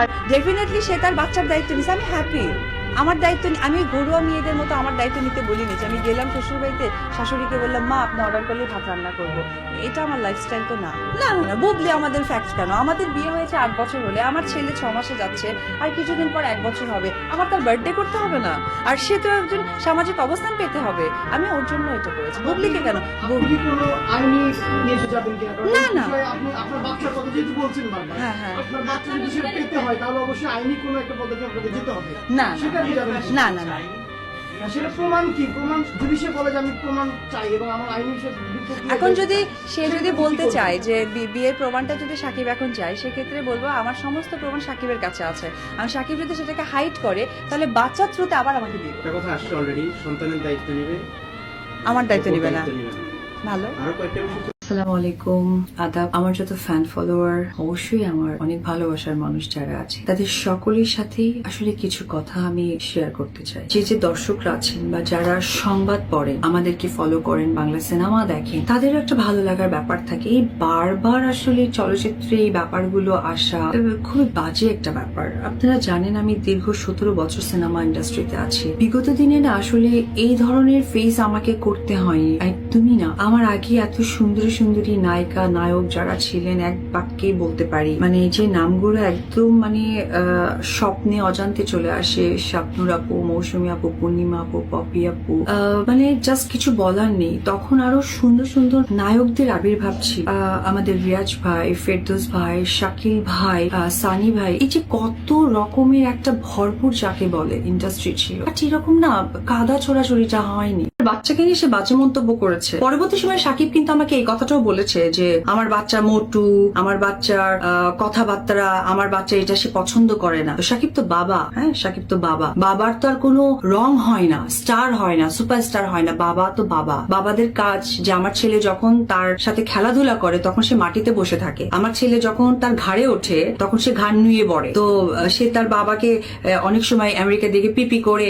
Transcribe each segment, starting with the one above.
আর definitely সে তার বাচ্চার দায়িত্ব নিছে আমি হ্যাপি আমার দায়িত্ব আমি ঘরোয়া মেয়েদের মতো আমার দায়িত্ব নিতে বলিনি যে আমি গেলাম শ্বশুর বাড়িতে শাশুড়িকে বললাম মা আপনি অর্ডার করলে ভাত রান্না করব। এটা আমার লাইফস্টাইল তো না। না না, বুবলি আমাদের ফ্যাক্ট কেন? আমাদের বিয়ে হয়েছে আট বছর হলে আমার ছেলে ছ মাসে যাচ্ছে আর কিছুদিন পর এক বছর হবে। আমার তার বার্থডে করতে হবে না। আর সে তো একজন সামাজিক অবস্থান পেতে হবে। আমি ওর জন্য এটা করেছি। বুবলিকে কেন? আইনি কিনা কারণ না, না। আপনার বাচ্চার কথা যেহেতু বলছেন হ্যাঁ, হ্যাঁ। আপনার বাচ্চা যদি পেতে হয় তাহলে অবশ্যই আইনি কোনো একটা পদক্ষেপ যেতে হবে। না। সেটা? না না না। সেটা প্রমাণ কি? প্রমাণ যদি সে বলে যে আমি প্রমাণ চাই এবং আমার আইনি এখন যদি সে যদি বলতে চায় যে বিয়ের প্রমাণটা যদি সাকিব এখন চায় সেক্ষেত্রে বলব আমার সমস্ত প্রমাণ সাকিবের কাছে আছে। আর সাকিব যদি সেটাকে হাইড করে তাহলে বাচ্চার থ্রুতে আবার আমাকে দিবে। একটা কথা আসছে অলরেডি সন্তানের দায়িত্ব নিবে। আমার দায়িত্ব নিবে না। ভালো। আরও কয়েকটা বিষয় আসসালামু আলাইকুম। আদাব, আমার যত ফ্যান ফলোয়ার অবশ্যই আমার অনেক ভালোবাসার মানুষ যারা আছে, তাদের সকলের সাথেই আসলে কিছু কথা আমি শেয়ার করতে চাই। যে যে দর্শকরা আছেন বা যারা সংবাদ পড়েন, আমাদেরকে ফলো করেন, বাংলা সিনেমা দেখেন তাদের একটা ভালো লাগার ব্যাপার থাকে। এই বারবার আসলে চলচ্চিত্রে এই ব্যাপারগুলো আসা খুবই বাজে একটা ব্যাপার। আপনারা জানেন, আমি দীর্ঘ সতেরো বছর সিনেমা ইন্ডাস্ট্রিতে আছি। বিগত দিনে না আসলে এই ধরনের ফেস আমাকে করতে হয়নি। একদমই না। আমার আগে এত সুন্দরী সুন্দরী নায়িকা, নায়ক যারা ছিলেন, এক বাক্যেই বলতে পারি। মানে যে নামগুলো একদম মানে স্বপ্নে অজান্তে চলে আসে। স্বপ্নুর আপু, মৌসুমী আপু, পূর্ণিমা আপু, পপি আপু মানে জাস্ট কিছু বলার নেই। তখন আরও সুন্দর সুন্দর নায়কদের আবির্ভাব ছিল। আমাদের রিয়াজ ভাই, ফেরদৌস ভাই, শাকিল ভাই সানি ভাই। এই যে কত রকমের একটা ভরপুর যাকে বলে ইন্ডাস্ট্রি ছিল। বাট এরকম না, কাদা ছোড়াছড়িটা হয়নি। বাচ্চাকে নিয়ে সে বাজে মন্তব্য করেছে। পরবর্তী সময় সাকিব কিন্তু আমাকে এই কথাটাও বলেছে যে, আমার বাচ্চা মোটু, আমার বাচ্চার কথাবার্তা, আমার বাচ্চা এটা সে পছন্দ করে না। সাকিব তো বাবা হ্যাঁ সাকিব তো বাবা। বাবার তো আর কোনো রং হয় না, স্টার হয় না, সুপারস্টার হয় না, বাবা তো বাবা। বাবাদের কাজ যে, আমার ছেলে যখন তার সাথে খেলাধুলা করে, তখন সে মাটিতে বসে থাকে। আমার ছেলে যখন তার ঘাড়ে ওঠে, তখন সে ঘাড় নুয়ে পড়ে। তো সে তার বাবাকে অনেক সময় আমেরিকা দিকে পিপি করে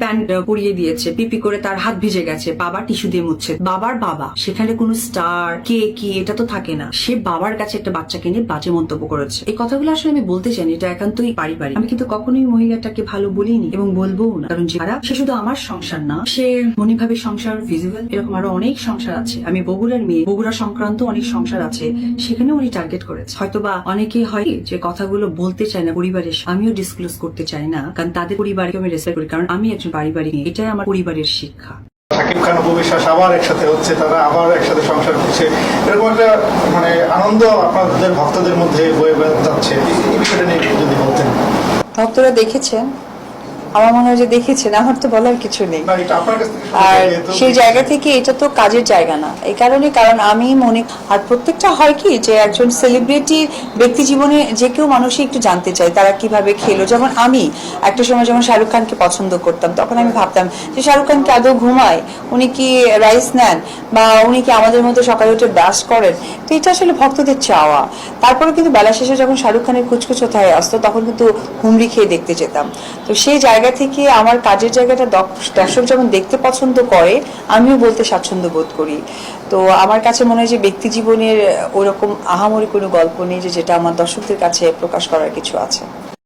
প্যান্ট পরিয়ে দিয়েছে। পিপি করে তার হাত ভিজে গেছে, বাবা টিস্যু দিয়ে মুছছে। বাবার বাবা, সেখানে কোনো স্টার কে, কি, এটা তো থাকে না। সে বাবার কাছে একটা বাচ্চাকে নিয়ে বাজে মন্তব্য করেছে। এই কথাগুলো আসলে আমি বলতে চাইনি, এটা একান্তই পারিবারিক। আমি কিন্তু কখনোই মহিলাটাকে ভালো বলিনি এবং বলবোও না। কারণ যারা সে শুধু আমার সংসার না, সে মনিভাবে সংসার ভিজুয়াল এরকম আরও অনেক সংসার আছে। আমি বগুড়ার মেয়ে, বগুড়া সংক্রান্ত অনেক সংসার আছে সেখানে উনি টার্গেট করেছে। হয়তোবা অনেকে হয় যে কথাগুলো বলতে চায় না পরিবারের আমিও ডিসক্লোজ করতে চাই না। কারণ তাদের পরিবারকে আমি রেসপেক্ট করি, কারণ আমি একজন পারিবারিক। এটাই আমার পরিবারের শিক্ষা। শাকিব খান উপবিশ্বাস আবার একসাথে হচ্ছে, তারা আবার একসাথে সংসার করছে। এরকম একটা মানে আনন্দ আপনাদের ভক্তদের মধ্যে বয়ে যাচ্ছে। এই বিষয়টা নিয়ে যদি বলতেন। ভক্তরা দেখেছেন আমার মনে হয় যে দেখেছেন আমার তো বলার কিছু নেই। আর সেই জায়গা থেকে এটা তো কাজের জায়গা না। এই কারণে কারণ আমি মনে আর প্রত্যেকটা হয় কি যে একজন সেলিব্রিটির ব্যক্তি জীবনে যে কেউ মানুষই একটু জানতে চায় তারা কীভাবে খেলো। যেমন আমি একটা সময় যখন শাহরুখ খানকে পছন্দ করতাম তখন আমি ভাবতাম যে শাহরুখ খান কি আদৌ ঘুমায়? উনি কি রাইস নেন? বা উনি কি আমাদের মতো সকালে উঠে ব্রাশ করেন? তো এটা আসলে ভক্তদের চাওয়া। তারপরে কিন্তু বেলা শেষে যখন শাহরুখ খানের কুচকুচ হয়ে আসতো তখন কিন্তু হুমড়ি খেয়ে দেখতে যেতাম। তো সেই জায়গা থেকে আমার কাজের জায়গাটা দর্শক যেমন দেখতে পছন্দ করে, আমিও বলতে স্বাচ্ছন্দ্য বোধ করি। তো আমার কাছে মনে হয় যে ব্যক্তি জীবনের ওরকম আহামরি কোনো গল্প নেই যে যেটা আমার দর্শকদের কাছে প্রকাশ করার কিছু আছে।